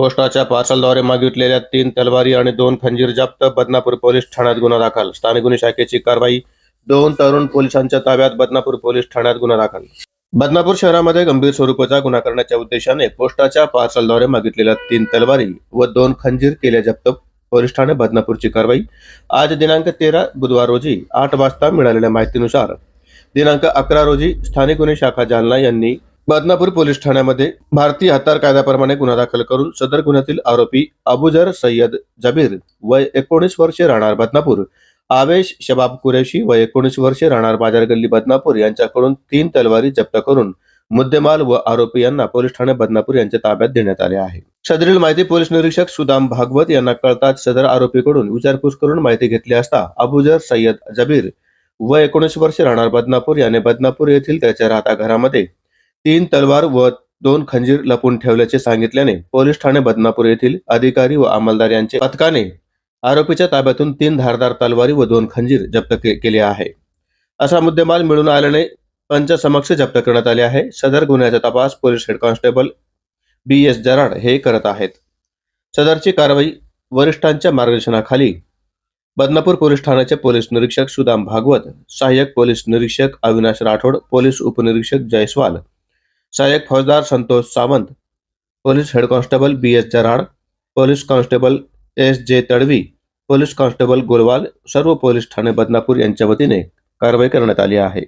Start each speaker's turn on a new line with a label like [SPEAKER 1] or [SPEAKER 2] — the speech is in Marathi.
[SPEAKER 1] पोस्टाच्या पार्सलद्वारे मागितलेल्या तीन तलवारी आणि दोन खंजीर जप्त बदनापूर पोलीस ठाण्यात गुन्हा दाखल. स्थानिक गुन्हे शाखेची कारवाई दोन तरुण पोलिसांच्या ताब्यात बदनापूर पोलीस ठाण्यात गुन्हा दाखल. बदनापूर शहरामध्ये गंभीर स्वरूपाचा गुन्हा करण्याच्या उद्देशाने पोस्टाच्या पार्सलद्वारे मागितलेल्या तीन तलवारी व दोन खंजीर केल्या जप्त. पोलीस ठाणे बदनापूरची कारवाई. आज दिनांक तेरा बुधवार रोजी आठ वाजता मिळालेल्या माहितीनुसार दिनांक अकरा रोजी स्थानिक गुन्हे शाखा जालना यांनी बदनापूर पोलीस ठाण्यामध्ये भारतीय हत्यार कायद्याप्रमाणे गुन्हा दाखल करून सदर गुन्ह्यातील आरोपी अबुजर सय्यद जबीर वय एकोणीस वर्षे राहणार बदनापूर. आवेश शबाब कुरेशी व एकोणीस वर्षे राहणार बाजार गल्ली बदनापूर यांच्याकडून तीन तलवारी जप्त करून मुद्देमाल व आरोपी यांना पोलीस ठाणे बदनापूर यांच्या ताब्यात देण्यात आले आहे. सदरील माहिती पोलीस निरीक्षक सुदाम भागवत यांना कळताच सदर आरोपीकडून विचारपूस करून माहिती घेतली असता अबुजर सय्यद जबीर व एकोणीस वर्षे राहणार बदनापूर याने बदनापूर येथील त्याच्या राहता घरामध्ये तीन तलवार व दोन खंजीर लपून ठेवल्याचे सांगितल्याने पोलीस ठाणे बदनापूर येथील अधिकारी व अंमलदार यांचे पथकाने आरोपीच्या ताब्यातून तीन धारदार तलवारी व दोन खंजीर जप्त केले आहे. असा मुद्देमाल मिळून आल्याने पंचसमक्ष जप्त करण्यात आले आहे. सदर गुन्ह्याचा तपास police head constable B S Jarad हे करत आहेत. सदरची कारवाई वरिष्ठांच्या मार्गदर्शनाखाली बदनापूर पोलीस ठाण्याचे पोलीस निरीक्षक सुदाम भागवत सहाय्यक पोलीस निरीक्षक अविनाश राठोड पोलीस उपनिरीक्षक जयस्वाल सहाय्यक फौजदार Santosh Sawant police head constable B S Jarad police constable S J Tadvi police constable गोलवाल सर्व पोलीस ठाणे बदनापूर यांच्या वतीने कारवाई करण्यात आली आहे.